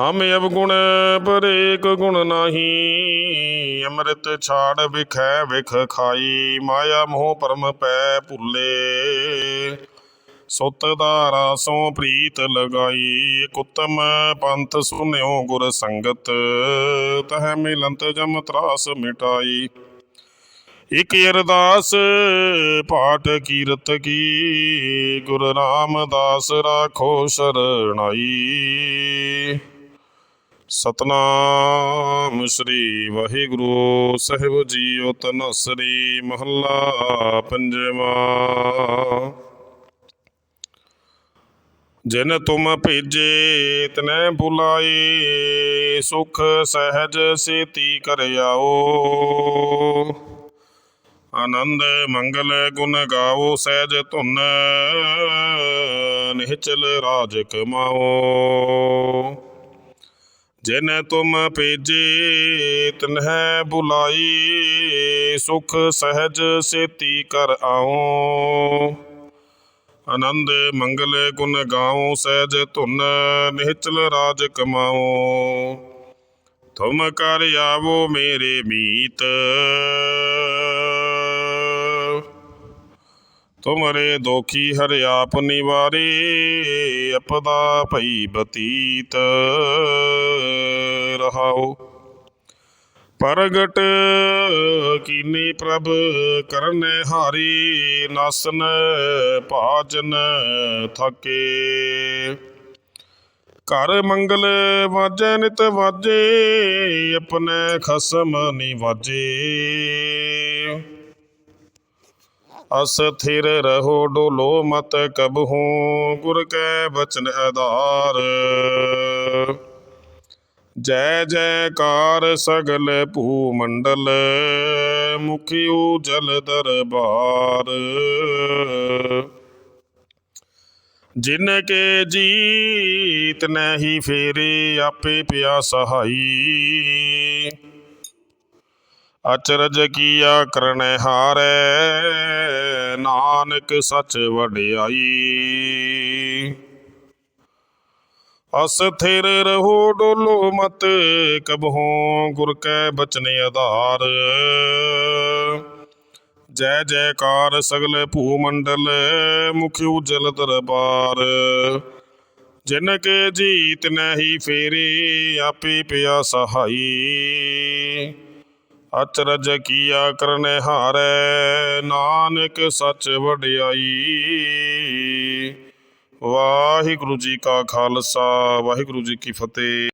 ਹਮ ਅਵਗੁਣ ਪਰ ਏਕ ਗੁਣ ਨਾਹੀ, ਅੰਮ੍ਰਿਤ ਛਾੜ ਵਿਖੈ ਵਿਖ ਖਾਈ, ਮਾਇਆ ਮੋਹ ਪਰਮ ਪੈ ਭੁੱਲੇ। ਸੁਤ ਦਾ ਸੋ ਪ੍ਰੀਤ ਲਗਾਈ, ਕੁਤਮ ਪੰਥ ਸੁਨਿਓ ਗੁਰ ਸੰਗਤ, ਤਹ ਮਿਲੰਤ ਜਮ ਤਰਾਸ ਮਿਟਾਈ। ਇਕ ਅਰਦਾਸ, ਪਾਠ ਕੀਰਤ ਕੀ, ਗੁਰੂ ਰਾਮਦਾਸ ਰਾਖੋ ਸ਼ਰਣਾਈ। ਸਤਨਾਮ ਸ੍ਰੀ ਵਾਹਿਗੁਰੂ, ਸਾਹਿਬ ਜੀਓ ਤਨਸਰੀ ਮਹੱਲਾ ਪੰਜਵਾਂ। ਜਿਨ ਤੁਮ ਭੇਜੇ, ਤਨੈ ਬੁਲਾਏ, ਸੁਖ ਸਹਿਜ ਸੇਤੀ ਕਰਿਆਓ ਆਨੰਦ ਮੰਗਲ ਗੁਣ ਗਾਓ, ਸਹਿਜ ਧੁਨ ਨਿਹਚਲ ਰਾਜ ਕਮਾਓ ਜਿਨ ਤੁਮ ਭੇਜੇ ਤਨਹਿ ਬੁਲਾਈ, ਸੁਖ ਸਹਿਜ ਸੇਤੀ ਕਰ ਆਓ। ਆਨੰਦ ਮੰਗਲ ਗੁਣ ਗਾਓ, ਸਹਿਜ ਧੁਨ ਨਿਹਚਲ ਰਾਜ ਕਮਾਓ ਤੁਮ ਕਰ ਆਵੋ ਮੇਰੇ ਮੀਤ। ਤੁਮਰੇ ਦੋਖੀ ਹਰ ਆਪ ਨਿਵਾਰੇ, ਅਪਦਾ ਭਈ ਬਤੀਤ। ਰਹਾਓ। ਪ੍ਰਗਟ ਕੀਨੀ ਪ੍ਰਭ ਕਰਨ ਹਾਰੀ, ਨਾਸਨ ਭਾਜਨ ਥਕੇ। ਘਰ ਮੰਗਲ ਵਾਜੈ, ਨਿਤ ਵਾਜੇ, ਆਪਣੇ ਖਸਮ ਨੀ ਵਾਜੇ। ਅਸਥਿਰ ਰਹੋ, ਡੋਲੋ ਮਤ ਕਬਹੂ ਗੁਰ ਕੈ ਬਚਨ ਆਧਾਰ ਜੈ ਜੈਕਾਰ ਸਗਲ ਭੂ ਮੰਡਲ ਮੁਖਿਉ ਜਲ ਦਰਬਾਰ। ਜਿਨ ਕੇ ਜੀਤ ਨਹੀਂ ਫੇਰੇ ਆਪੇ ਪਿਆ ਸਹਾਈ। ਅਚਰਜ ਕੀਆ ਕਰਨੈ ਹਾਰੈ, ਨਾਨਕ ਸਚ ਵਡਿਆਈ। ਅਸਥਿਰ ਰਹੋ ਡੋਲੋ ਮਤ, ਕਬਹੋਂ ਗੁਰ ਕੈ ਬਚਨੇ ਆਧਾਰ। ਜੈ ਜੈਕਾਰ ਸਗਲ ਭੂ ਮੰਡਲ ਮੁਖ ਉਜਲ ਦਰਬਾਰ। ਜਿਨ ਕੇ ਜੀਤ ਨਹੀਂ ਫੇਰੇ, ਆਪੇ ਪਿਆ ਸਹਾਈ। ਅਚਰਜ ਕੀਆ ਕਰਨੇ ਹਾਰੈ, ਨਾਨਕ ਸੱਚ ਵਡਿਆਈ। ਵਾਹਿਗੁਰੂ ਜੀ ਕਾ ਖਾਲਸਾ, ਵਾਹਿਗੁਰੂ ਜੀ ਕੀ ਫਤਿਹ।